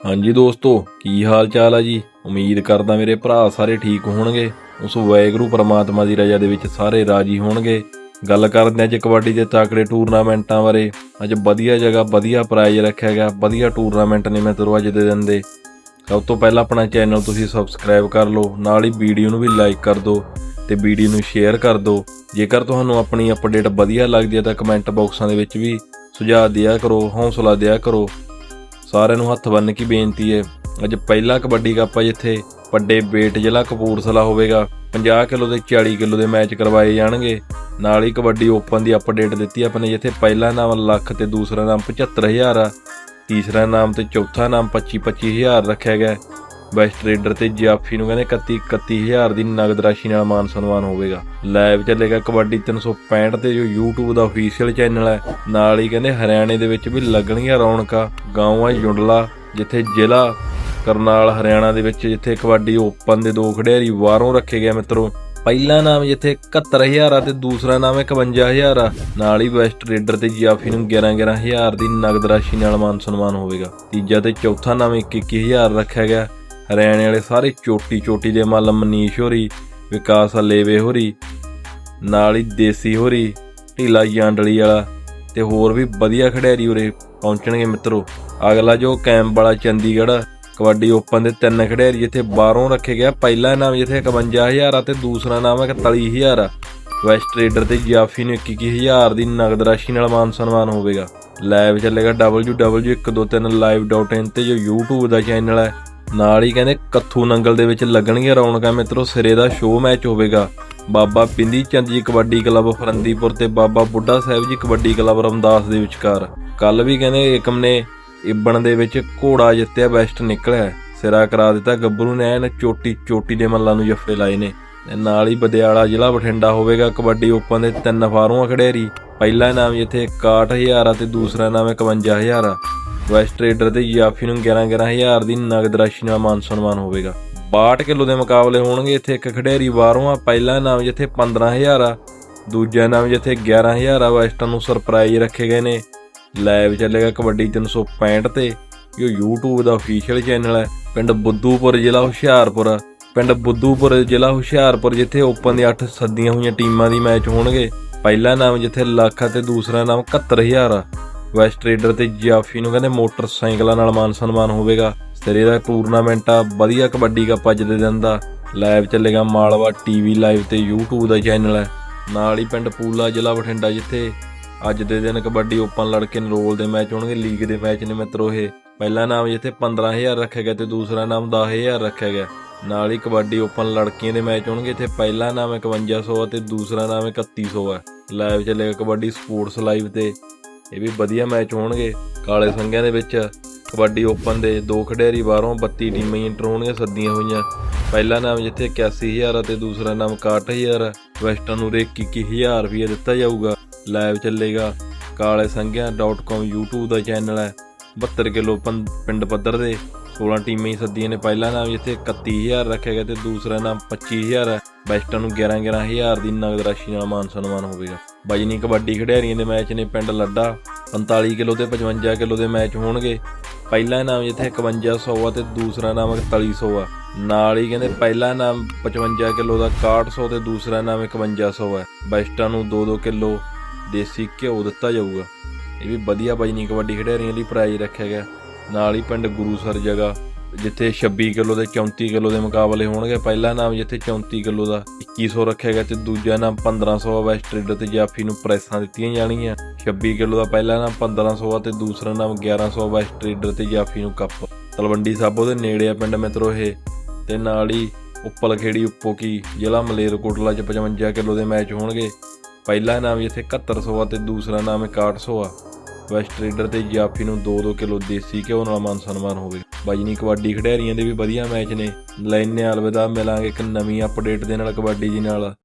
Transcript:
ਹਾਂਜੀ ਦੋਸਤੋ, ਕੀ ਹਾਲ ਚਾਲ ਆ ਜੀ? ਉਮੀਦ ਕਰਦਾ ਮੇਰੇ ਭਰਾ ਸਾਰੇ ਠੀਕ ਹੋਣਗੇ। ਉਸ ਵਾਹਿਗੁਰੂ ਪਰਮਾਤਮਾ ਦੀ ਰਜ਼ਾ ਦੇ ਵਿੱਚ ਸਾਰੇ ਰਾਜੀ ਹੋਣਗੇ। ਗੱਲ ਕਰਦੇ ਹਾਂ ਅੱਜ ਕਬੱਡੀ ਦੇ ਤਾਕੜੇ ਟੂਰਨਾਮੈਂਟਾਂ ਬਾਰੇ। ਅੱਜ ਵਧੀਆ ਜਗ੍ਹਾ, ਵਧੀਆ ਪ੍ਰਾਈਜ਼ ਰੱਖਿਆ ਗਿਆ। ਵਧੀਆ ਟੂਰਨਾਮੈਂਟ ਨੇ ਮੈਂ ਮਿੱਤਰੋ ਅੱਜ ਦੇ ਦਿਨ ਦੇ ਸਭ ਤੋਂ ਪਹਿਲਾਂ ਆਪਣਾ ਚੈਨਲ ਤੁਸੀਂ ਸਬਸਕ੍ਰਾਈਬ ਕਰ ਲਓ। ਨਾਲ ਹੀ ਵੀਡੀਓ ਨੂੰ ਵੀ ਲਾਈਕ ਕਰ ਦਿਓ ਤੇ ਵੀਡੀਓ ਨੂੰ ਸ਼ੇਅਰ ਕਰ ਦਿਓ। ਜੇਕਰ ਤੁਹਾਨੂੰ ਆਪਣੀ ਅਪਡੇਟ ਵਧੀਆ ਲੱਗਦੀ ਹੈ ਤਾਂ ਕਮੈਂਟ ਬਾਕਸਾਂ ਦੇ ਵਿੱਚ ਵੀ ਸੁਝਾਅ ਦਿਆ ਕਰੋ, ਹੌਸਲਾ ਦਿਆ ਕਰੋ। ਸਾਰਿਆਂ ਨੂੰ ਹੱਥ ਬੰਨ੍ਹ ਕੇ ਬੇਨਤੀ ਹੈ, ਅੱਜ ਪਹਿਲਾ ਕਬੱਡੀ ਕੱਪ ਆ ਜਿੱਥੇ ਵੱਡੇ ਬੇਟ ਜ਼ਿਲ੍ਹਾ ਕਪੂਰਥਲਾ ਹੋਵੇਗਾ। 50 ਕਿਲੋ ਦੇ 40 ਕਿਲੋ ਦੇ ਮੈਚ ਕਰਵਾਏ ਜਾਣਗੇ। ਨਾਲ ਹੀ ਕਬੱਡੀ ਓਪਨ ਦੀ ਅਪਡੇਟ ਦਿੱਤੀ ਆਪਣੇ ਜਿੱਥੇ ਪਹਿਲਾ ਨਾਮ ਲੱਖ ਤੇ ਦੂਸਰਾ ਨਾਮ 75000 ਆ। ਤੀਸਰਾ ਨਾਮ ਤੇ ਚੌਥਾ ਨਾਮ 25 25000 ਰੱਖਿਆ ਗਿਆ। ਬੈਸਟ ਰੇਡਰ ਤੇ ਜਾਫੀ ਨੂੰ ਕਹਿੰਦੇ 31 31000 ਦੀ ਨਗਦ ਰਾਸ਼ੀ ਨਾਲ ਮਾਨ ਸਨਮਾਨ ਹੋਵੇਗਾ। ਲਾਈਵ ਚੱਲੇਗਾ ਕਬੱਡੀ 365 ਤੇ ਜੋ YouTube ਦਾ ਅਫੀਸ਼ੀਅਲ ਚੈਨਲ ਹੈ, ਨਾਲ ਹੀ ਕਹਿੰਦੇ ਹਰਿਆਣੇ ਦੇ ਵਿੱਚ ਵੀ ਲੱਗਣਗੀਆਂ ਰੌਣਕਾਂ, ਗਾਉਂ ਆ ਜੁੰਡਲਾ, ਜਿੱਥੇ ਜ਼ਿਲ੍ਹਾ ਕਰਨਾਲ ਹਰਿਆਣਾ ਦੇ ਵਿੱਚ ਜਿੱਥੇ ਕਬੱਡੀ ਓਪਨ ਦੇ ਦੋ ਖਿਡਾਰੀ ਬਾਹਰੋਂ ਰੱਖੇ ਗਏ ਮਿੱਤਰੋ। ਪਹਿਲਾ ਨਾਮ ਜਿੱਥੇ 71000 ਆ ਤੇ ਦੂਸਰਾ ਨਾਮ 51000 ਆ। ਨਾਲ ਹੀ ਵੈਸਟ ਰੇਡਰ ਤੇ ਜਾਫੀ ਨੂੰ 11 11000 ਦੀ ਨਗਦ ਰਾਸ਼ੀ ਨਾਲ ਮਾਨ ਸਨਮਾਨ ਹੋਵੇਗਾ। ਤੀਜਾ ਤੇ ਚੌਥਾ ਨਾਮ 21000 ਰੱਖਿਆ ਗਿਆ। ਹਰਿਆਣੇ ਵਾਲੇ ਸਾਰੇ ਚੋਟੀ ਚੋਟੀ ਦੇ ਮੱਲ ਮਨੀਸ਼ ਹੋਰੀ, ਵਿਕਾਸ ਹਲੇਵੇ ਹੋਰੀ, ਨਾਲ ਹੀ ਦੇਸੀ ਹੋਰੀ, ਢੀਲਾ ਜਾਂਡਲੀ ਵਾਲਾ ਤੇ ਹੋਰ ਵੀ ਵਧੀਆ ਖਿਡਾਰੀ ਉਰੇ ਪਹੁੰਚਣਗੇ ਮਿੱਤਰੋ। ਅਗਲਾ ਜੋ ਕੈਂਪ ਵਾਲਾ ਚੰਡੀਗੜ੍ਹ, ਕਬੱਡੀ ਓਪਨ ਦੇ ਤਿੰਨ ਖਿਡਾਰੀ ਜਿੱਥੇ ਬਾਹਰੋਂ ਰੱਖੇ ਗਿਆ ਪਹਿਲਾ ਨਾਮ ਜਿੱਥੇ 51000 ਆ ਤੇ ਦੂਸਰਾ ਨਾਮ ਹੈ 41000 ਆ। ਵੈਸਟ ਰੇਡਰ ਤੇ ਜਾਫੀ ਨੂੰ 21000 ਦੀ ਨਗਦ ਰਾਸ਼ੀ ਨਾਲ ਮਾਨ ਸਨਮਾਨ ਹੋਵੇਗਾ। ਲਾਈਵ ਚੱਲੇਗਾ www.123live.in ਤੇ ਜੋ YouTube ਦਾ ਚੈਨਲ ਹੈ ਨਾਲ ਹੀ ਕਹਿੰਦੇ ਕੱਥੂ ਨੰਗਲ ਦੇ ਵਿੱਚ ਲੱਗਣਗੀਆਂ ਰੌਣਕਾਂ। ਮਿੱਤਰੋ, ਸਿਰੇ ਦਾ ਸ਼ੋਅ ਮੈਚ ਹੋਵੇਗਾ। ਬਾਬਾ ਪਿੰਦੀ ਚੰਦ ਜੀ ਕਬੱਡੀ ਕਲੱਬ, ਫਰੰਦੀਪੁਰ ਤੇ ਬਾਬਾ ਬੁੱਢਾ ਸਾਹਿਬ ਜੀ ਕਬੱਡੀ ਕਲੱਬ ਰਮਦਾਸ ਦੇ ਵਿਚਕਾਰ। ਕੱਲ ਵੀ ਕਹਿੰਦੇ ਏਕਮ ਨੇ ਇਬਣ ਦੇ ਵਿੱਚ ਘੋੜਾ ਜਿੱਤਿਆ, ਬੈਸਟ ਨਿਕਲਿਆ। ਸਿਰਾ ਕਰਾ ਦਿੱਤਾ, ਗੱਭਰੂ ਨੇ ਐਨ ਚੋਟੀ ਚੋਟੀ ਦੇ ਮੱਲਾਂ ਨੂੰ ਜੱਫੇ ਲਾਏ ਨੇ। ਨਾਲ ਹੀ ਬਦਿਆਲਾ ਜ਼ਿਲ੍ਹਾ ਬਠਿੰਡਾ ਹੋਵੇਗਾ, ਕਬੱਡੀ ਓਪਨ ਦੇ ਤਿੰਨ ਫਾਰੂਆਂ ਖਿਡਾਰੀ। ਪਹਿਲਾ ਇਨਾਮ ਜਿੱਥੇ 61000 ਆ ਤੇ ਦੂਸਰਾ ਇਨਾਮ 51000 ਆ। ਵੈਸਟ ਰੇਡਰ ਤੇ ਜਾਫੀ ਨੂੰ 11 11000 ਦੀ ਨਗਦ ਰਾਸ਼ੀ ਨਾਲ ਮਾਨ ਸਨਮਾਨ ਹੋਵੇਗਾ। 62 ਕਿਲੋ ਦੇ ਮੁਕਾਬਲੇ ਹੋਣਗੇ ਇੱਥੇ ਇੱਕ ਖਿਡਾਰੀ ਬਾਹਰੋਂ ਆ, ਪਹਿਲਾ ਇਨਾਮ ਜਿੱਥੇ 15000 ਆ, ਦੂਜਾ ਇਨਾਮ ਜਿੱਥੇ 11000 ਆ ਵੈਸਟਾਂ ਨੂੰ ਸਰਪ੍ਰਾਈਜ਼ ਰੱਖੇ ਗਏ ਨੇ। ਲਾਈਵ ਚੱਲੇਗਾ ਕਬੱਡੀ 365 ਤੇ, ਜੋ YouTube ਦਾ ਅਫੀਸ਼ੀਅਲ ਚੈਨਲ ਹੈ, ਪਿੰਡ ਬੁੱਧੂਪੁਰ ਜ਼ਿਲ੍ਹਾ ਹੁਸ਼ਿਆਰਪੁਰ। ਪਿੰਡ ਬੁੱਧੂਪੁਰ ਜ਼ਿਲ੍ਹਾ ਹੁਸ਼ਿਆਰਪੁਰ ਜਿੱਥੇ ਓਪਨ ਦੀ 8 ਸੱਦੀਆਂ ਹੋਈਆਂ ਟੀਮਾਂ ਦੀ ਮੈਚ ਹੋਣਗੇ, ਪਹਿਲਾ ਨਾਮ ਜਿੱਥੇ ਲੱਖ ਤੇ ਦੂਸਰਾ ਨਾਮ 71000 ਆ। ਵੈਸਟ ਰੇਡਰ ਤੇ ਜਾਫੀ ਨੂੰ ਕਹਿੰਦੇ ਮੋਟਰਸਾਈਕਲਾਂ ਨਾਲ ਮਾਨ ਸਨਮਾਨ ਹੋਵੇਗਾ। ਸਿਰੇ ਦਾ ਟੂਰਨਾਮੈਂਟ ਆ, ਵਧੀਆ ਕਬੱਡੀ ਕੱਪ ਅੱਜ ਦੇ ਦਿਨ ਦਾ। ਲਾਈਵ ਚੱਲੇਗਾ ਮਾਲਵਾ ਟੀਵੀ ਲਾਈਵ ਤੇ YouTube ਦਾ ਚੈਨਲ ਹੈ। ਨਾਲ ਹੀ ਪਿੰਡ ਪੂਲਾ ਜ਼ਿਲ੍ਹਾ ਬਠਿੰਡਾ ਜਿੱਥੇ ਅੱਜ ਦੇ ਦਿਨ ਕਬੱਡੀ ਓਪਨ ਲੜਕੇ ਨਰੋਲ ਦੇ ਮੈਚ ਹੋਣਗੇ ਲੀਗ ਦੇ ਮੈਚ ਨੇ ਮਿੱਤਰੋ ਇਹ। ਪਹਿਲਾ ਨਾਮ ਜਿੱਥੇ 15000 ਰੱਖਿਆ ਗਿਆ ਤੇ ਦੂਸਰਾ ਨਾਮ 10000 ਰੱਖਿਆ ਗਿਆ। ਨਾਲ ਹੀ ਕਬੱਡੀ ਓਪਨ ਲੜਕੀਆਂ ਦੇ ਮੈਚ ਹੋਣਗੇ ਇੱਥੇ ਪਹਿਲਾ ਨਾਮ 5100 ਅਤੇ ਦੂਸਰਾ ਨਾਮ 3100 ਹੈ ਲਾਈਵ ਚੱਲੇਗਾ ਕਬੱਡੀ ਸਪੋਰਟਸ ਲਾਈਵ ਤੇ। ਇਹ ਵੀ ਵਧੀਆ ਮੈਚ ਹੋਣਗੇ। ਕਾਲੇ ਸੰਘਿਆਂ ਦੇ ਵਿੱਚ ਕਬੱਡੀ ਓਪਨ ਦੇ ਦੋ ਖਿਡਾਰੀ ਬਾਹਰੋਂ 32 ਟੀਮਾਂ ਹੀ ਇੰਟਰ ਹੋਣਗੀਆਂ, ਸੱਦੀਆਂ ਹੋਈਆਂ। ਪਹਿਲਾ ਨਾਮ ਜਿੱਥੇ 81000 ਅਤੇ ਦੂਸਰਾ ਨਾਮ 61000 ਵੈਸਟਰਨ ਨੂੰ ਰੇ 21000 ਰੁਪਏ ਦਿੱਤਾ ਜਾਊਗਾ। ਲਾਈਵ ਚੱਲੇਗਾ ਕਾਲੇ ਸੰਘਿਆਂ.com YouTube ਦਾ ਚੈਨਲ ਹੈ। 72 ਕਿਲੋ ਪੰ- ਪਿੰਡ ਪੱਧਰ ਦੇ। 16 ਟੀਮਾਂ ਹੀ ਸੱਦੀਆਂ ਨੇ। ਪਹਿਲਾ ਨਾਮ ਜਿੱਥੇ 31000 ਰੱਖਿਆ ਗਿਆ ਤੇ ਦੂਸਰਾ ਨਾਮ 25000 ਹੈ। ਵੈਸਟਰਨ ਨੂੰ 11 11000 ਦੀ ਨਗਦ ਰਾਸ਼ੀ ਨਾਲ ਮਾਨ ਸਨਮਾਨ ਹੋਵੇਗਾ। ਬਜਨੀ ਕਬੱਡੀ ਖਿਡਾਰੀਆਂ ਦੇ ਮੈਚ ਨੇ ਪਿੰਡ ਲੱਡਾ 45 ਕਿਲੋ ਤੇ 55 ਕਿਲੋ ਦੇ ਮੈਚ ਹੋਣਗੇ। ਪਹਿਲਾ ਨਾਮ ਜਿੱਥੇ 5100 ਆ ਤੇ ਦੂਸਰਾ ਨਾਮ 4100 ਆ। ਨਾਲ ਹੀ ਕਹਿੰਦੇ ਪਹਿਲਾ ਨਾਮ 55 ਕਿਲੋ ਦਾ 6100 ਤੇ ਦੂਸਰਾ ਨਾਮ 5100 ਆ। ਬੈਸਟਾਂ ਨੂੰ 2-2 ਕਿਲੋ ਦੇਸੀ ਘਿਓ ਦਿੱਤਾ ਜਾਊਗਾ। ਇਹ ਵੀ ਵਧੀਆ ਬਜਨੀ ਕਬੱਡੀ ਖਿਡਾਰੀਆਂ ਲਈ ਪ੍ਰਾਈਜ਼ ਰੱਖਿਆ ਗਿਆ। ਨਾਲ ਹੀ ਪਿੰਡ ਗੁਰੂਸਰ ਜਗ੍ਹਾ ਜਿੱਥੇ 26 ਕਿਲੋ ਦੇ 34 ਕਿਲੋ ਦੇ ਮੁਕਾਬਲੇ ਹੋਣਗੇ, ਪਹਿਲਾ ਨਾਮ ਜਿੱਥੇ 34 ਕਿਲੋ ਦਾ 2100 ਰੱਖਿਆ ਗਿਆ ਤੇ ਦੂਜਾ ਨਾਮ 1500 ਆ ਵੈਸਟ ਰੇਡਰ ਤੇ ਜਾਫੀ ਨੂੰ ਪ੍ਰੈਸਾਂ ਦਿੱਤੀਆਂ ਜਾਣਗੀਆਂ। 26 ਕਿਲੋ ਦਾ ਪਹਿਲਾ ਨਾਮ 1500 ਆ ਤੇ ਦੂਸਰਾ ਨਾਮ 1100 ਵੈਸਟ ਰੇਡਰ ਤੇ ਜਾਫੀ ਨੂੰ ਕੱਪ। ਤਲਵੰਡੀ ਸਾਬੋ ਦੇ ਨੇੜੇ ਆ ਪਿੰਡ ਮਿੱਤਰੋ ਇਹ, ਤੇ ਨਾਲ ਹੀ ਉੱਪਲ ਖੇੜੀ ਉੱਪੋ ਕੀ ਜ਼ਿਲ੍ਹਾ ਮਲੇਰਕੋਟਲਾ ਚ 55 ਕਿਲੋ ਦੇ ਮੈਚ ਹੋਣਗੇ। ਪਹਿਲਾ ਨਾਮ ਜਿੱਥੇ 7100 ਆ ਤੇ ਦੂਸਰਾ ਨਾਮ 6100 ਆ। ਵੈਸਟ ਰੇਡਰ ਤੇ ਜਾਫੀ ਨੂੰ 2-2 ਕਿਲੋ ਦੇਸੀ ਘਿਓ ਨਾਲ ਮਾਨ ਸਨਮਾਨ ਹੋਵੇ। ਬਾਜਨੀ ਕਬੱਡੀ ਖਿਡਾਰੀਆਂ ਦੇ ਵੀ ਵਧੀਆ ਮੈਚ ਨੇ। ਲੈਨੇ ਅਲਵਿਦਾ ਮਿਲਾਂਗੇ ਇੱਕ ਨਵੀਂ ਅਪਡੇਟ ਦੇ ਨਾਲ ਕਬੱਡੀ ਜੀ ਨਾਲ।